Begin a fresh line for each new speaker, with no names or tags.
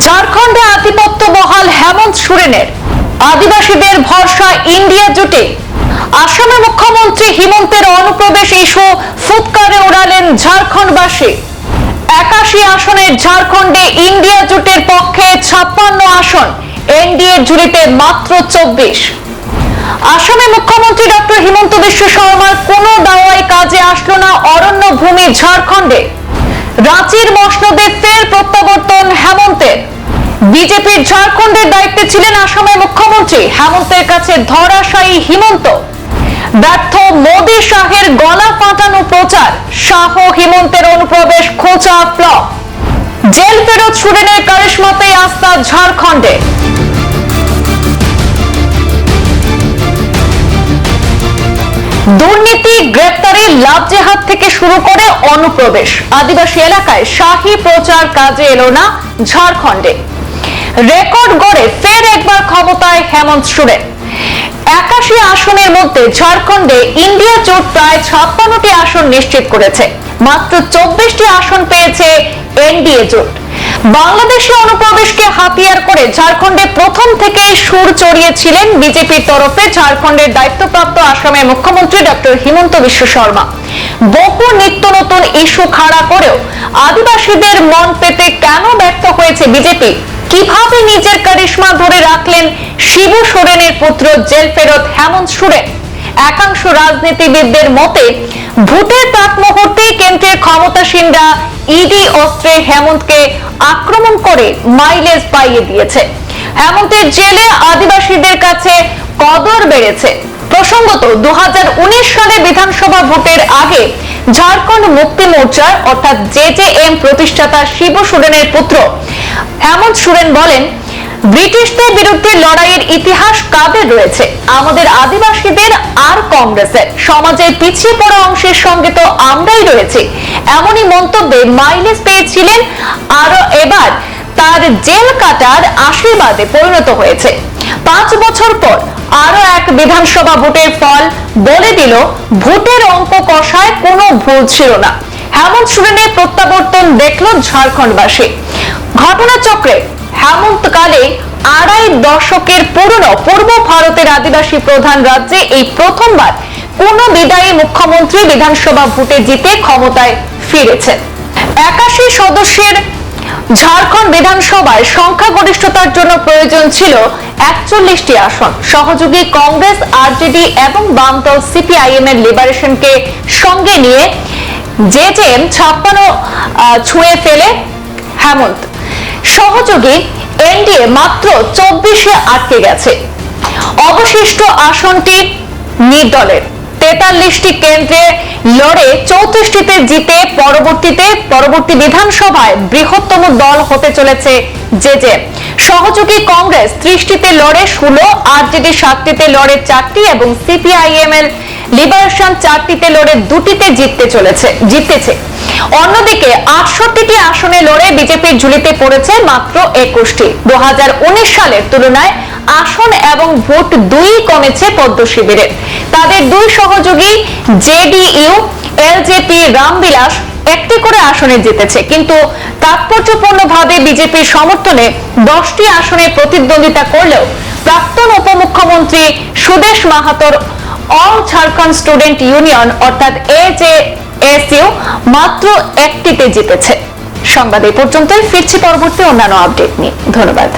ঝাড়খণ্ডে আধিপত্য বহাল হেমন্ত সোরেনের। আদিবাসীদের ভরসা ইন্ডিয়া জোটে। আসামের মুখ্যমন্ত্রী হিমন্তের অনুপ্রবেশ ইস্যু ফুৎকারে ওড়ালেন ঝাড়খণ্ডবাসী। একাশি আসনের ঝাড়খণ্ডে ইন্ডিয়া জোটের পক্ষে ছাপ্পান্ন আসন, এনডিএ ঝুলিতে মাত্র চব্বিশ। আসামের মুখ্যমন্ত্রী ডক্টর হিমন্ত বিশ্ব শর্মার কোনো দাওয়াই কাজে আসলো না অরণ্য ভূমি ঝাড়খণ্ডে। রাঁচির মসনদে ফের প্রত্যাবর্তন হেমন্তের বিজেপির ঝাড়খণ্ডের দায়িত্বে ছিলেন আসামের মুখ্যমন্ত্রী। হেমন্তের কাছে ধরাশায়ী হিমন্ত। ব্যর্থ মোদী শাহের গলা ফাটানো প্রচার। শাহ হিমন্তের অনুপ্রবেশ খোঁচা ফ্লপ। জেল ফেরত সুরেনের কারিশমাতেই আস্থা ঝাড়খণ্ডে। দুর্নীতি, গ্রেপ্তারি লাভ জেহাদ থেকে শুরু করে অনুপ্রবেশ। আদিবাসী এলাকায় শাহী প্রচার কাজে এলো না ঝাড়খণ্ডে। রেকর্ড গড়ে ফের একবার ক্ষমতায় হেমন্ত সোরেন। একাশি আসনের মধ্যে ঝাড়খণ্ডে ইন্ডিয়া জোট প্রায় ছাপ্পান্নটি আসন নিশ্চিত করেছে। মাত্র চব্বিশটি আসন পেয়েছে এনডিএ জোট। বাংলাদেশে অনুপ্রবেশকে হাতিয়ার করে ঝাড়খণ্ডে প্রথম থেকে সুর চড়িয়েছিলেন বিজেপির তরফে ঝাড়খণ্ডের দায়িত্বপ্রাপ্ত আসামের মুখ্যমন্ত্রী ডক্টর হিমন্ত বিশ্ব শর্মা। বহু নিত্য নতুন ইস্যু খাড়া করেও আদিবাসীদের মন পেতে কেন ব্যর্থ হয়েছে বিজেপি? কীভাবে নিজের কারিশমা ধরে রাখলেন শিবু সোরেনের পুত্র জেল ফেরত হেমন্ত সোরেন? একাংশ রাজনীতিবিদদের মতে, ভোটের প্রাক মুহূর্তে কেন্দ্রের ক্ষমতাসীনরা ইডি অস্ত্রে হেমন্তকে আক্রমণ করে মাইলেজ পাইয়ে দিয়েছে। হেমন্তের জেলে আদিবাসীদের কাছে কদর বেড়েছে। প্রসঙ্গত দু সালে বিধানসভা ভোটের আগে ঝাড়খণ্ড মুক্তি মোর্চার, অর্থাৎ জেজেএম প্রতিষ্ঠাতা শিব সোরেনের পুত্র হেমন্ত সোরেন বলেন, ব্রিটিশদের বিরুদ্ধে লড়াইয়ের ইতিহাস কাদের রয়েছে? আমাদের আদিবাসীদের আর কংগ্রেসের। সমাজের পিছিয়ে পড়া অংশের সঙ্গে তো আমরাই রয়েছি। মন্তব্যে মাইলেজ পেয়েছিলেন। আরও এবার তার জেল কাটার আশীর্বাদে পরিণত হয়েছে। পাঁচ বছর পর আরও এক বিধানসভা ভোটের ফল বলে দিল, ভোটের অঙ্ক কষায় কোনো ভুল ছিল না। হেমন্ত সোরেনের প্রত্যাবর্তন দেখল ঝাড়খণ্ডবাসী। ঘটনাচক্রে হেমন্তকালে আড়াই দশকের পুরনো পূর্ব ভারতের আদিবাসী প্রধান রাজ্যে এই প্রথমবার কোন বিদায়ী মুখ্যমন্ত্রী বিধানসভা ভোটে জিতে ক্ষমতায় ফিরেছেন একাশি সদস্যের ঝাড়খণ্ড বিধানসভায় সংখ্যাগরিষ্ঠতার জন্য প্রয়োজন ছিল একচল্লিশটি আসন। সহযোগী কংগ্রেস, আরজেডি এবং বামদল সিপিআইএম এর লিবারেশনকে সঙ্গে নিয়ে জেজেএম ছাপ্পান্ন ছুঁয়ে ফেলে হেমন্ত। সহযোগী এনডিএ মাত্র চব্বিশে আটকে গেছে। অবশিষ্ট আসনটি নির্দলের। তেতাল্লিশটি কেন্দ্রে লড়ে চৌত্রিশটিতে জিতে পরবর্তীতে পরবর্তী বিধানসভায় বৃহত্তম দল হতে চলেছে সহযোগী কংগ্রেস ত্রিশটিতে লড়ে ষোলো, আরজেডি সাতটিতে লড়ে চারটি এবং সিপিআইএম এর লিবারেশন চারটিতে লড়ে দুটিতে জিততে চলেছে জিততেছে অন্যদিকে আটষট্টিটি আসনে লড়ে বিজেপির ঝুলিতে পড়েছে মাত্র একুশটি। দু হাজার উনিশ সালের তুলনায় আসন এবং ভোট দুই কমেছে পদ্ম শিবিরের তাদের দুই সহযোগী জেডিইউ, এলজেপি, রামবিলাস একটি করে আসনে জিতেছে। কিন্তু তাৎপর্যপূর্ণভাবে বিজেপির সমর্থনে দশটি আসনে প্রতিদ্বন্দ্বিতা করলেও প্রাক্তন উপমুখ্যমন্ত্রী সুদেশ মাহাতোর অল ঝাড়খণ্ড স্টুডেন্ট ইউনিয়ন অর্থাৎ এজেএসইউ মাত্র একটিতে জিতেছে। সংবাদ এই পর্যন্তই। ফিরছি পরবর্তী অন্যান্য আপডেট নিয়ে। ধন্যবাদ।